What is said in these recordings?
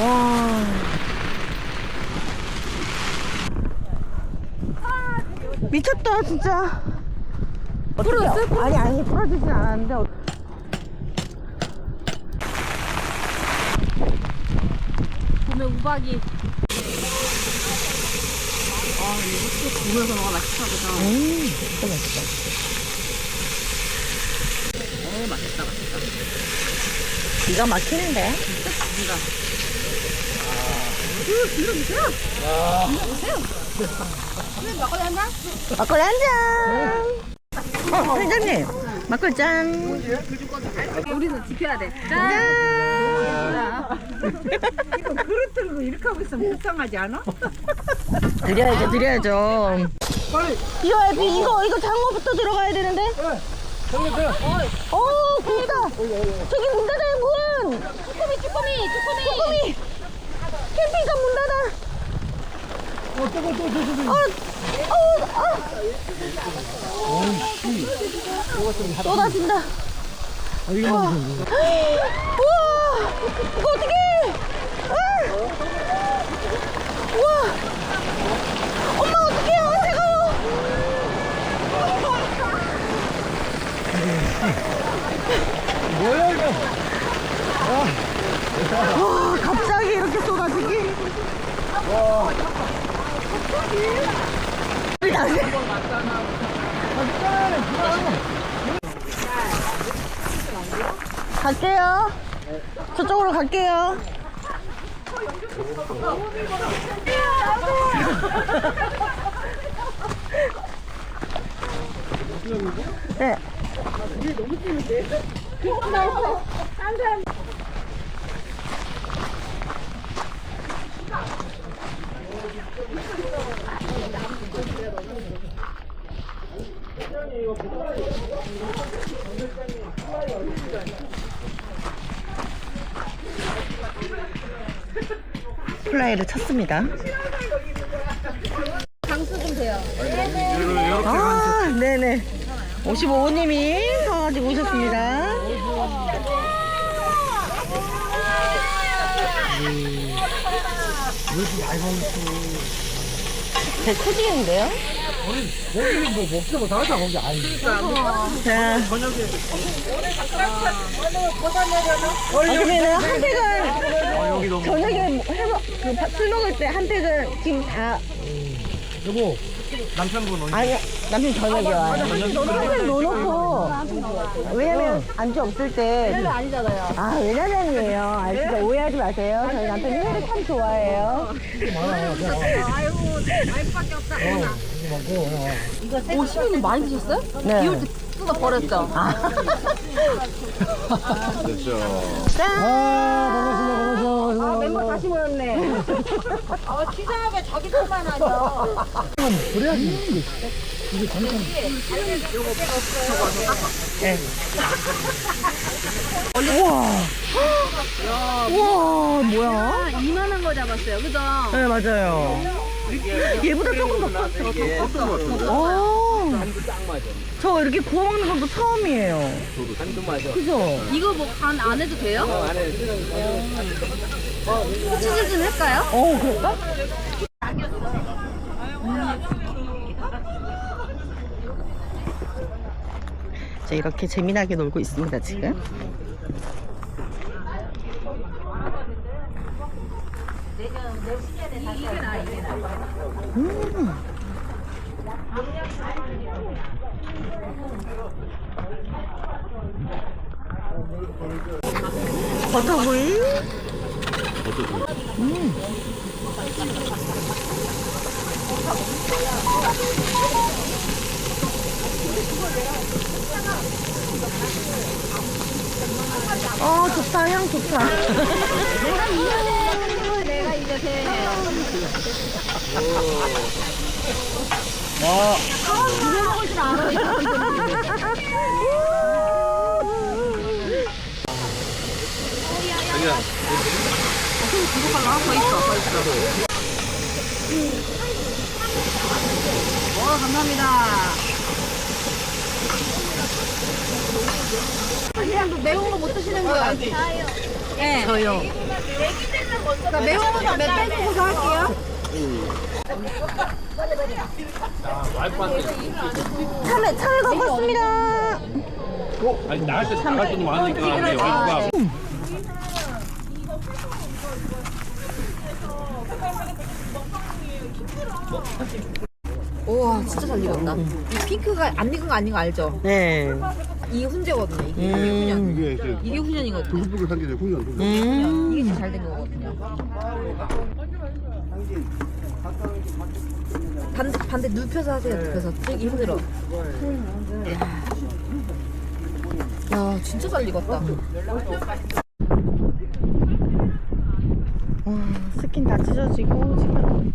와. 미쳤다 진짜. 부러졌어요? 아니 아니 부러지진 않았는데. 어- 봄에 우박이. 아, 그죠? 음, 진짜 맛있다. 어, 맛있다, 맛있다. 기가 막히는데. 진짜. 막걸리 한 잔. 어, 회장님. 막걸리 짠. 우리는 지켜야 돼. 짠. 그릇 들고 이렇게 하고 있으면 불쌍하지 않아? 드려야죠, 드려야죠. 이거, 이거, 이거 장어부터 들어가야 되는데? 어, 굽다. 저기 문 닫아요, 문. 쭈꾸미, 쭈꾸미, 쭈꾸미. 쭈꾸미. 캠핑카 문 닫아. 어, 어, 어. 쏟아진다. 우와. 우와. 이거 어떡해. 아. 우와. 엄마 어떡해요. 차가워. 뭐야 이거? 와, 갑자기 이렇게 쏟아지기? 우리 다시. 갈게요. 저쪽으로 갈게요. 네. 플라이 를 쳤습니다. 장수 좀 돼요. 아, 네네. 55님이 사가지고 오셨습니다. 제 초딩인데요? 거기 뭐 먹자고 다르다 거기 아니. 자. 아, 그러면은 한 팩은 저녁에 해먹, 그, 밥- 술 먹을 때 한 팩은 지금 다, 여보 남편분 언제? 아니, 남편 저녁에 와요. 한팩 넣어놓고, 왜냐면 안주 없을 때. 아니잖아요. 아, 왜냐면이에요. 아, 진짜 오해하지 마세요. 저희 남편이 회를 참 좋아해요. 그냥 와. 아이고, 어, 이거 많고. 어. 오, 시민님 많이 드셨어요? 네. 비올 때 뜯어 버렸죠? 아. 짠! 아 반갑습니다 반갑습니다 반갑습니다. 멤버 다시 모였네. 어, 치사하게 자기 것만 하죠. 그래야지. 우와. 우와, 뭐야? 이만한 거 잡았어요, 그죠? 네, 맞아요. 얘보다 조금 더 컸어. 오. 저 이렇게 구워 먹는 것도 처음이에요. 저도 간도 맞아. 그죠? 이거 뭐 간 안 해도 돼요? 안 해도 치즈 좀 할까요? 어, 그럴까? 자, 이렇게 재미나게 놀고 있습니다, 지금. 음. 버터구이. 어, 좋다, 향 좋다. 내가 이 제 돼. 구독할라? 더 있어, 더 있어. 와, 감사합니다. 그냥 또 매운 거 못 드시는 거예요? 네. 저요. 나 매운 거몇 빼고서 할게요. 참외 참외 갖고 왔습니다. 아니 나갈 때 나갈 때도 많으니까 내 와이프가 우와 진짜 잘 익었다. 이 핑크가 안 익은 거 아닌 거 알죠? 네. 이게 훈제거든요. 이게, 이게 훈연. 이게 이제 이게 훈연이거든요. 불불 삼기제 훈련 훈련. 음. 이게 잘 된 거거든요. 반대 반대 눕혀서 하세요. 눕혀서 되게 힘들어. 야, 야 진짜 잘 익었다. 와, 스킨 다 찢어지고 지금.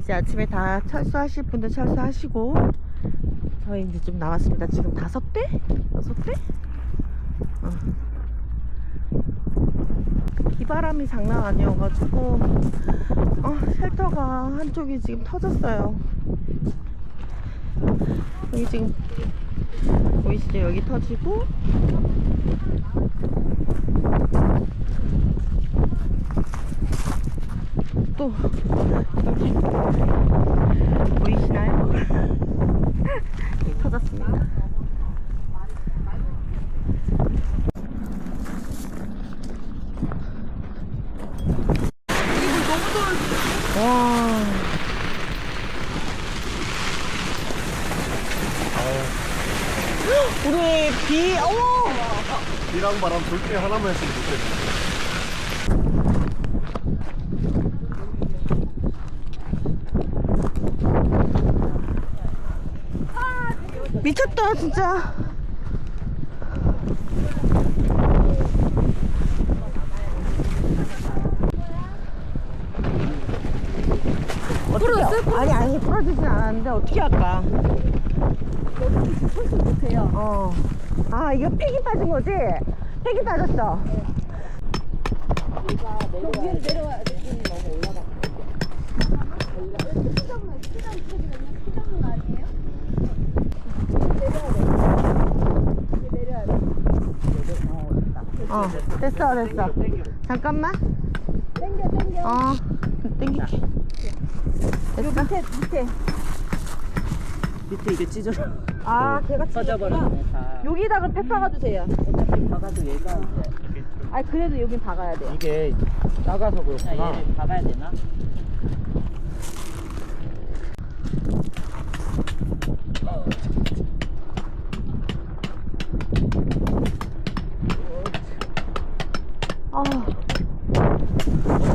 이제 아침에 다 철수하실 분들 철수하시고 저희 이제 좀 남았습니다. 지금 다섯 대? 여섯 대? 어. 비바람이 장난 아니어가지고 어, 쉘터가 한쪽이 지금 터졌어요. 여기 지금 보이시죠? 여기 터지고 또 여기 보이시나요? 터졌습니다. 와. 우리 비, 어머! 비랑 바람 둘 중에 하나만 했으면 좋겠네. 미쳤다, 진짜. 어떻게, 아니, 아니, 부러지진 않았는데, 어떻게 할까? 못해요. 어. 아, 이거 팩이 빠진 거지? 팩이 빠졌어. 어, 됐어, 됐어. 잠깐만. 땡겨, 땡겨. 어, 땡길게. 됐어? 밑에, 밑에. 밑에 이게 찢어 아, 걔가 터져버렸네 다. 여기다가 팩 박아주세요. 어차피 박아도 얘가 이제 아, 그래도 여긴 박아야 돼. 이게 작아서 그렇구나. 얘를 박아야 되나? 아,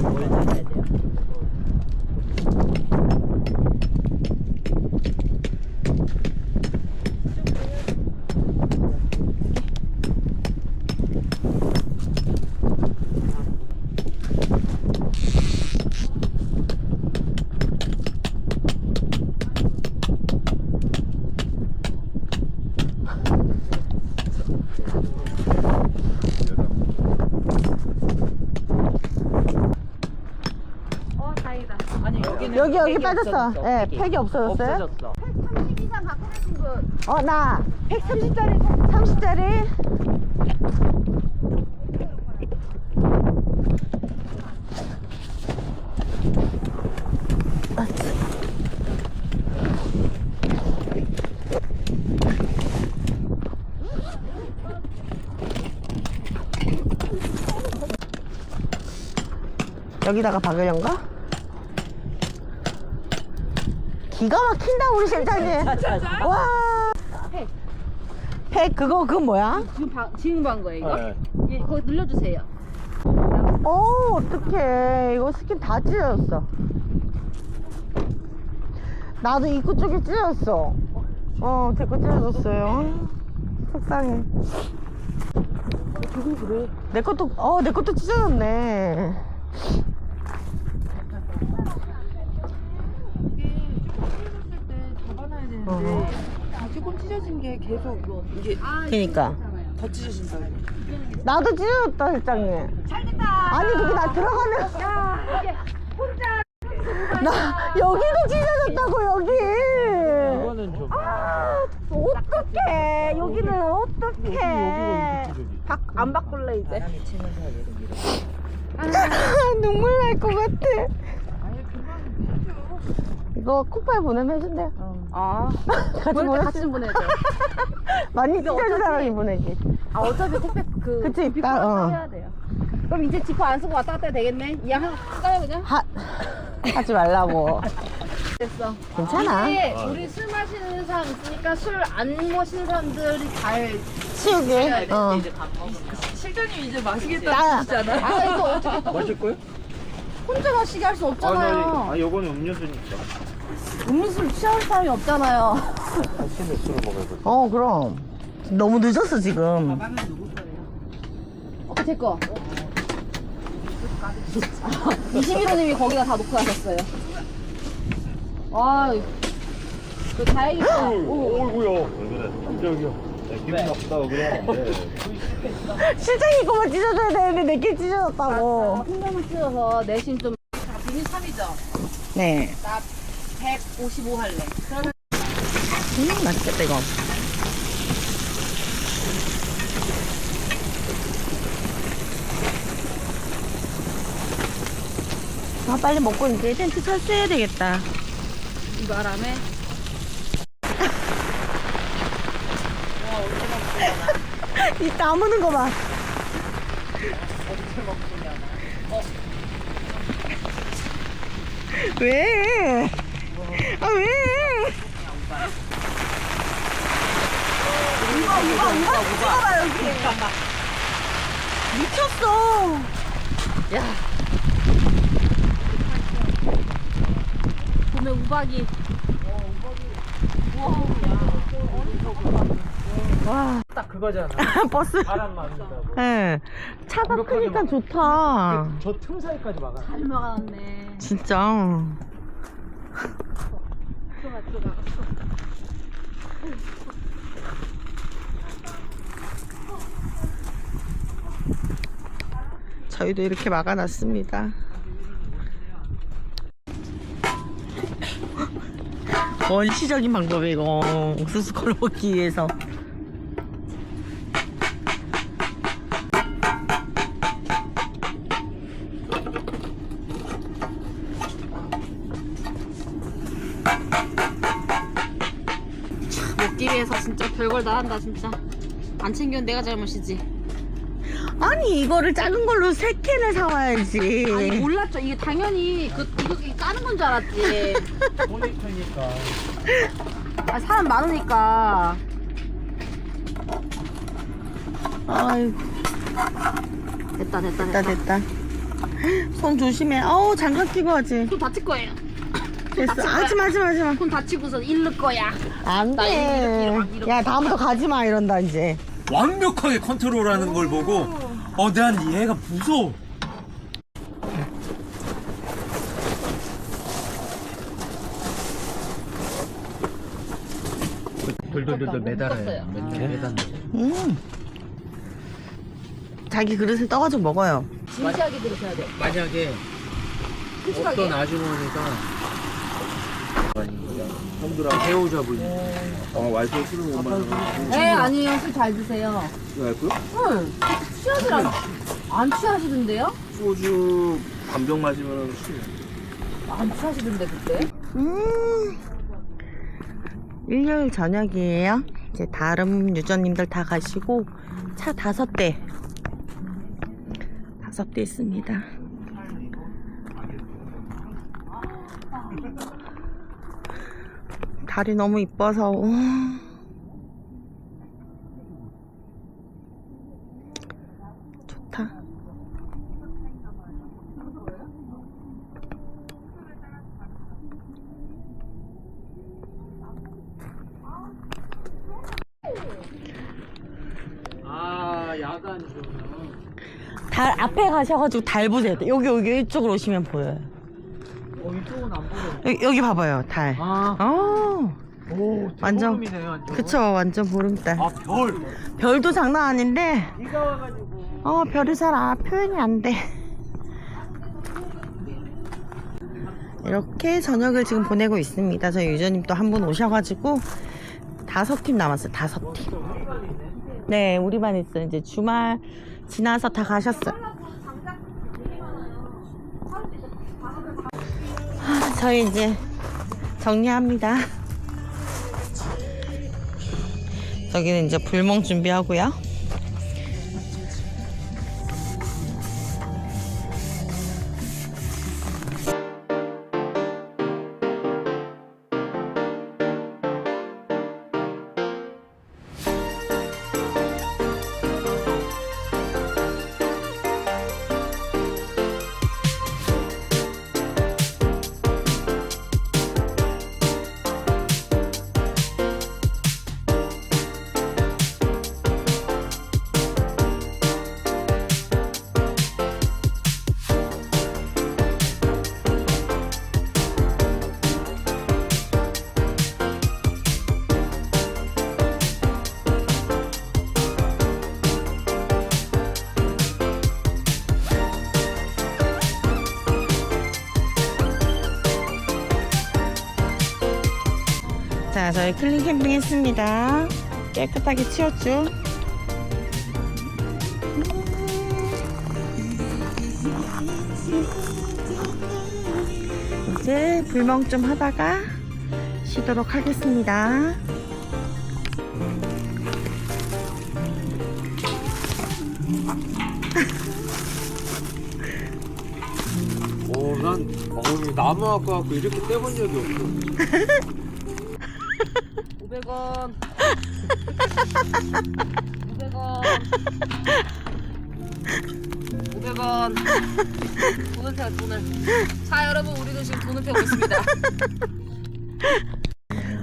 뭘 잡아야 돼요? Thank you. 아니 여기는 여기, 여기 팩이 빠졌어. 없어졌어, 예, 팩이. 팩이 없어졌어요? 없어졌어. 어, 나 130짜리, 30짜리. 여기다가 박으련가? 기가 막힌다 우리 실장님 와. 팩 그거 그건 뭐야? 지금 바, 지금 반 거예요 이거? 네. 예, 거기 눌러주세요. 어 어떡해. 이거 스킨 다 찢어졌어. 나도 입구 쪽에 찢어졌어. 어 제 거 찢어졌어요. 속상해. 그래. 내 것도 어 내 것도 찢어졌네 되는데 어. 조금 찢어진 게 계속 이게 그니까 더 찢어진다. 나도 찢어졌다 실장님 잘 됐다 아니 그게 나 들어가면 나 여기도 찢어졌다고 여기 이거는 좀 아, 어떡해. 여기는 어떡해. 바, 안 바꿀래, 이제. 바람이 치면서 얘를 밀어. 눈물 날 것 같아. 이거 쿠파에 보내면 해준대요. 아. 같이 보내 같이 보내줘. 많이 찢어준 사람이 보내지. 아 어차피 택배 그 그치, 있다. 어. 해야 돼요. 그럼 이제 지퍼 안 쓰고 왔다 갔다 해도 되겠네. 이양 하나 까요 그냥. 하, 하지 말라고. 됐어. 괜찮아. 이게 우리 술 마시는 사람 있으니까 술 안 마시는 사람들이 잘 치우게. 어. 실장님 이제 마시겠다. 나, 아 이거 어떻게 또 마실 거예요? 혼자 마시게 할 수 없잖아요. 아, 요거는 음료수니까. 음료수를 취하는 사람이 없잖아요. 아침에 술을 먹어야 돼. 어, 그럼. 너무 늦었어, 지금. 어, 제 거. 21호님이 거기다 다 놓고 가셨어요. 와, 그 다행이다. 오, 어이구야. 왜 그래? 여기요. 네, 기분 나쁘다고 돼. 실장이 거만 찢어줘야 되는데 내게 찢어졌다고. 풍경을 찍어서 내신 좀. 자, 분이 3이죠? 네. 나 155 할래. 그러면 음, 맛있겠다, 이거. 아, 빨리 먹고 이제 텐트 철수해야 되겠다. 이 바람에. 이 나무는 거 봐. 왜? 아, 왜? 이거, 이거, 이거 찍어봐, 여기. 미쳤어. 봄에 우박이. 와, 딱 그거잖아. 버스. 바람 막는다고. 예. 차가 크니까 좋다. 저 틈 사이까지 막아. 잘 막아놨네. 진짜. 들어가, 들어가. 저희도 이렇게 막아놨습니다. 원시적인 이거. 옥수수 걸 먹기 위해서. 진짜 별걸 다 한다, 진짜. 안 챙기면 내가 잘못이지. 아니, 이거를 작은 걸로 세 캔을 사와야지. 아니, 몰랐죠. 이게 당연히 그, 이거 이게 까는 건 줄 알았지. 모니터니까. 아, 사람 많으니까. 아이고, 됐다, 됐다, 됐다, 됐다. 됐다. 손 조심해. 어우, 장갑 끼고 하지. 손 다칠 거예요. 됐어. 하지 마, 하지 마, 하지 마. 손 다치고서 잃을 거야. 안 나 이렇게, 돼. 이렇게, 이렇게. 야, 다음부터 가지 마, 이런다, 이제. 완벽하게 컨트롤하는 걸 보고 어, 난 얘가 무서워. 돌돌돌돌 매달아요. 묶었어요. 매달. 음. 자기 그릇에 떠가지고 먹어요. 진지하게 들으셔야 돼. 만약에. 어떤 아주머니가 형들아 배우자분이 어, 와이프 술을 못 마셔가지고. 네, 아니에요. 술 잘 드세요. 와이프? 응. 취하지 않, 안 취하시던데요? 소주 반병 마시면 술. 안 취하시던데, 그때? 음. 일요일 저녁이에요. 이제 다른 유저님들 다 가시고 차 다섯 대 다섯 대 있습니다. 달이 너무 이뻐서 우. 좋다. 아 야간 조명. 달 앞에 가셔가지고 달 보세요. 여기 여기 이쪽으로 오시면 보여요. 어. 여기, 여기 봐봐요, 달. 아. 어, 오 완전- 대보름이네 완전. 그쵸, 완전 보름달. 아 별. 별도 장난 아닌데, 비가 와가지고. 어, 별이 잘 아, 표현이 안 돼. 이렇게 저녁을 지금 보내고 있습니다. 저희 유저님 또 한 분 오셔가지고 다섯 팀 남았어요. 다섯 팀. 네, 우리만 있어요. 이제 주말 지나서 다 가셨어요. 저희 이제 정리합니다. 저기는 이제 불멍 준비하고요. 자, 저희 클린 캠핑 했습니다. 깨끗하게 치웠죠? 이제 불멍 좀 하다가 쉬도록 하겠습니다. 오, 난 어우, 나무 갖고 이렇게 떼본 적이 없어. 500원. 500원. 500원. 돈을 펴 돈을. 자 여러분 우리도 지금 돈을 펴고 있습니다.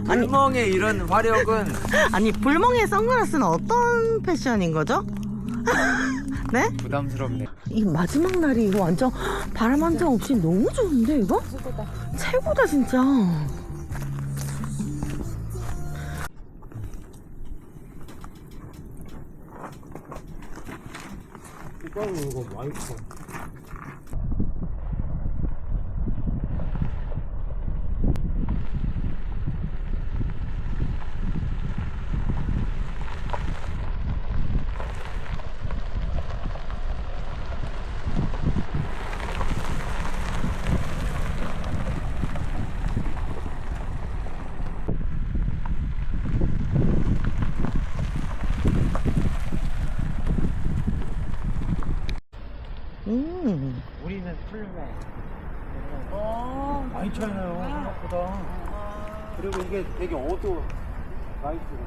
불멍의 이런 화력은 아니, 불멍의 선글라스는 어떤 패션인 거죠? 네? 부담스럽네. 이 마지막 날이 이거 완전 바람 한 점 없이 너무 좋은데 이거? 최고다 진짜. 이거 많이 커. 음. 우리는 풀매. 많이 차이나요, 생각보다. 그리고 이게 되게 어두워. 라이트가.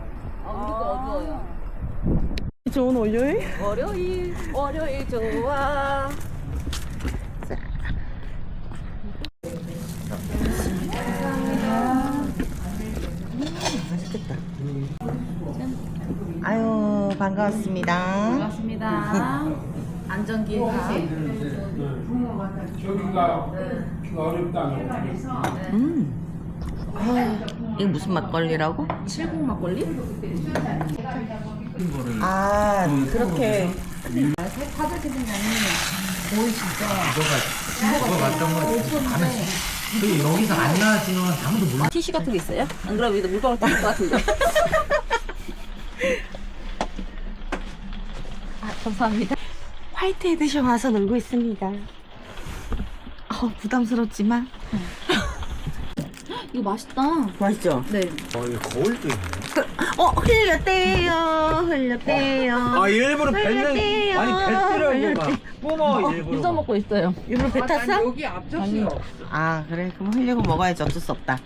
아 우리도 어두워요. 좋은 월요일? 월요일 월요일 좋아. 아유 반가웠습니다. 반갑습니다. 안전기획사. 음. 아, 이게 무슨 막걸리라고? 칠곡 막걸리? 아 그렇게 티슈 같은 게 있어요? 안 그러면 여기다 물방울 뜰것 같은데. 아, 감사합니다. 화이트 에디션 와서 놀고 있습니다. 어, 부담스럽지만 이거 맛있다. 맛있죠? 네. 어, 이거 거울도 있네. 어 흘렸대요 흘렸대요 아, 일부러 뱉는. 아니, 뱉으려고 막. 뿜어, 일부러. 유자 먹고 있어요. 일부러 뱉었어? 여기 앞접시 없어. 아 그래 그럼 흘리고 먹어야지 어쩔 수 없다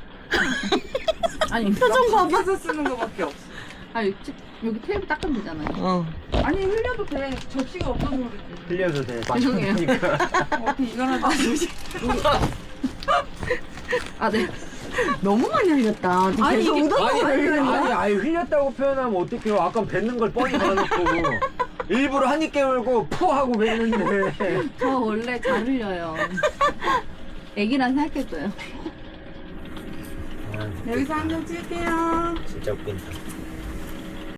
아니, 표정 봐봐 쓰는 거밖에 없어. 아 여기, 여기 테이블 닦으면 되잖아요. 어. 아니 흘려도 돼. 접시가 없어서 그러지. 흘려도 돼. 죄송해요. 어떻게 이거나 접시. 아, 네. 너무 많이 흘렸다 아니, 계속 이게- 우동을 아니, 흘리는 아니, 거야? 아니, 흘렸다고 표현하면 어떡해요. 아까 뱉는 걸 뻔히 받아놓고. 일부러 한 입 깨물고 푸 하고 뱉는데. 저 원래 잘 흘려요. 애기란 생각했어요. 여기서 한장 찔게요. 진짜 웃긴다.